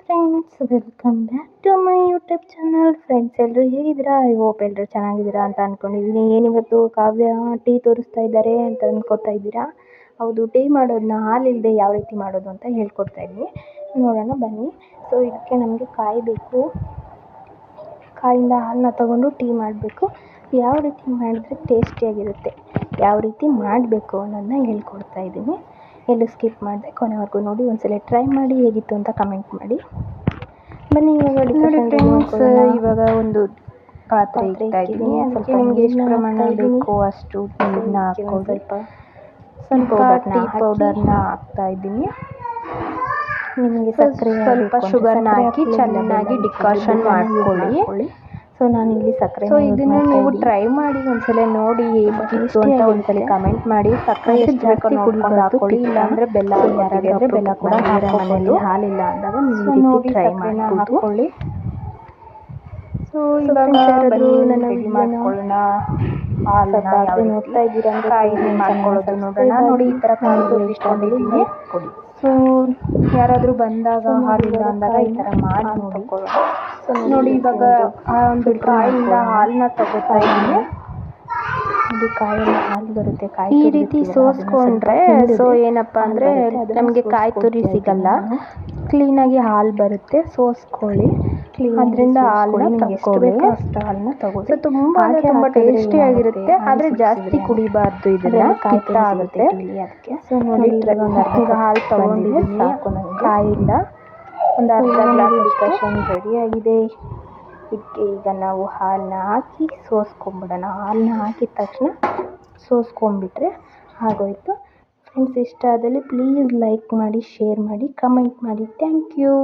Friends welcome back to my YouTube channel friends ಎಲ್ಲರೂ ಹೇಗಿದ್ದೀರಾ? I hope ಎಲ್ಲರೂ ಚೆನ್ನಾಗಿದ್ದೀರಾ ಅಂತ ಅಂದ್ಕೊಂಡಿದ್ದೀನಿ ಏನಿವತ್ತು ಕಾವ್ಯ ಟೀ ತೋರಿಸ್ತಾ ಇದ್ದಾರೆ ಅಂತ ಅಂದ್ಕೊತಾ ಇದ್ದೀರಾ? ಹೌದು, ಟೀ ಮಾಡೋದನ್ನ ಹಾಲಿಲ್ಲದೆ ಯಾವ ರೀತಿ ಮಾಡೋದು ಅಂತ ಹೇಳ್ಕೊಡ್ತಾ ಇದ್ದೀನಿ. ನೋಡೋಣ, ಬನ್ನಿ. ಸೊ ಇದಕ್ಕೆ ನಮಗೆ ಕಾಯಿ ಬೇಕು. ಕಾಯಿಂದ ಹಾಲನ್ನ ತಗೊಂಡು ಟೀ ಮಾಡಬೇಕು. ಯಾವ ರೀತಿ ಮಾಡಿದ್ರೆ ಟೇಸ್ಟಿಯಾಗಿರುತ್ತೆ? ಯಾವ ರೀತಿ ಮಾಡಬೇಕು ಅನ್ನೋದನ್ನ ಹೇಳ್ಕೊಡ್ತಾ ಇದ್ದೀನಿ. ಎಲ್ಲೂ ಸ್ಕಿಪ್ ಮಾಡಿದೆ ಕೊನೆವರೆಗೂ ನೋಡಿ ಒಂದ್ಸಲ ಟ್ರೈ ಮಾಡಿ ಹೇಗಿತ್ತು ಅಂತ ಕಮೆಂಟ್ ಮಾಡಿ. ಬನ್ನಿ ಇವಾಗ ನೋಡಿ ಫ್ರೆಂಡ್ಸ್ ಇವಾಗ ಒಂದು ಪಾತ್ರೆ ಇಡ್ತಾ ಇದ್ದೀನಿ. ಅದಕ್ಕೆ ಸ್ವಲ್ಪ ನಿಮಗೆ ಎಷ್ಟು ಪ್ರಮಾಣ ಬೇಕು ಅಷ್ಟು ನೀರನ್ನ ಸ್ವಲ್ಪ. ಸ್ವಲ್ಪ ಟೀ ಪೌಡರ್ನ ಹಾಕ್ತಾ ಇದ್ದೀನಿ. ನಿಮಗೆ ಸ್ವಲ್ಪ ಸಕ್ಕರೆ ಸ್ವಲ್ಪ ಶುಗರ್ನ ಹಾಕಿ ಚೆನ್ನಾಗಿ ಡಿಕಾಷನ್ ಮಾಡ್ಕೊಳ್ಳಿ. ಸೊ ನಾನು ಇಲ್ಲಿ ಸಕ್ಕರೆ ಸೊ ಇದನ್ನು ನೀವು ಟ್ರೈ ಮಾಡಿ ಒಂದ್ಸಲ ನೋಡಿ ಹೇಗಿತ್ತು ಅಂತ ಒಂದ್ಸಲ ಕಮೆಂಟ್ ಮಾಡಿ. ಸಕ್ಕರೆ ಎಷ್ಟು ಇಲ್ಲ ನೋಡ್ಕೊಂಡು ಹಾಕೊಳ್ಳಿ. ಇಲ್ಲಾಂದ್ರೆ ಬೆಲ್ಲ ಯಾರಾದ್ರೆ ಬೆಲ್ಲ ಕೂಡ ಮನೆಯಲ್ಲಿ ಹಾಲಿಲ್ಲ ಅಂದಾಗ ನೀವು ನೋಡಿ ಟ್ರೈ ಮಾಡಿ ಹಾಕೊಳ್ಳಿ ಸೊ ಇವಾಗ ನನ್ನ ready ಮಾಡ್ಕೊಳ್ಳೋಣ. ಹಾಲು ನೋಡ್ತಾ ಇದ್ದೀರಾ ಅಂದ್ರೆ ಮಾಡ್ಕೊಳ್ಳೋದು ನೋಡೋಣ. ನೋಡಿ ಈ ಥರ ಇಟ್ಕೊಂಡಿದ್ದೀನಿ. ಕೊಡಿ. ಸೊ ಯಾರಾದರೂ ಬಂದಾಗ ಹಾಲಿಲ್ಲ ಅಂದಾಗ ಈ ಥರ ಮಾಡಿ ಹಾಲು ನೋಡಿ ಇವಾಗ ಆ ಒಂದು ಕಾಯಿಂದ ಹಾಲನ್ನ ತಗೋತಾ ಇದ್ದೀನಿ. ಇದು ಕಾಯಲ್ಲಿ ಹಾಲು ಬರುತ್ತೆ ಕಾಯಿ ಈ ರೀತಿ ಸೋಸ್ಕೊಂಡ್ರೆ ಸೊ ಏನಪ್ಪ ಅಂದರೆ ನಮಗೆ ಕಾಯಿ ತುರಿ ಸಿಗಲ್ಲ. ಕ್ಲೀನ್ ಕ್ಲೀನಾಗಿ ಹಾಲು ಬರುತ್ತೆ ಸೋಸ್ಕೊಳ್ಳಿ. ಆಗಿ ಅದರಿಂದ. ಹಾಲನ್ನ ತಗೊಳ್ಳಿ ಅಷ್ಟು ಹಾಲನ್ನ ತಗೊಳ್ಳಿ. ಸೊ ತುಂಬ ತುಂಬ ಹಾಕಿದ್ರೆ ಟೇಸ್ಟಿ ಆಗಿರುತ್ತೆ ಏನಾಗುತ್ತೆ? ಆದರೆ ಜಾಸ್ತಿ ಕುಡಿಬಾರ್ದು ಇದನ್ನ ಕಾಯಿ ಆಗುತ್ತೆ. ಅದಕ್ಕೆ. ಸೊ ನೋಡಿ ಅರ್ಧ ಹಾಲು ತಗೊಂಡಿದ್ದೀನಿ. ಕಾಯಿಲ್ಲ ಒಂದು ಅರ್ಧ ಗ್ಲಾಸ್ ಡಿಕಾಷನ್ ರೆಡಿ ಆಗಿದೆ. ಇದಕ್ಕೆ ಈಗ ನಾವು ಹಾಲನ್ನ ಹಾಕಿ ಸೋಸ್ಕೊಂಬಿಡೋಣ. ಹಾಲನ್ನ ಹಾಕಿದ ತಕ್ಷಣ ಸೋಸ್ಕೊಂಡ್ಬಿಟ್ರೆ ಆಗೋಯ್ತು. ಫ್ರೆಂಡ್ಸ್ ಇಷ್ಟ ಆದಲ್ಲಿ ಪ್ಲೀಸ್ ಲೈಕ್ ಮಾಡಿ ಶೇರ್ ಮಾಡಿ ಕಮೆಂಟ್ ಮಾಡಿ. Thank you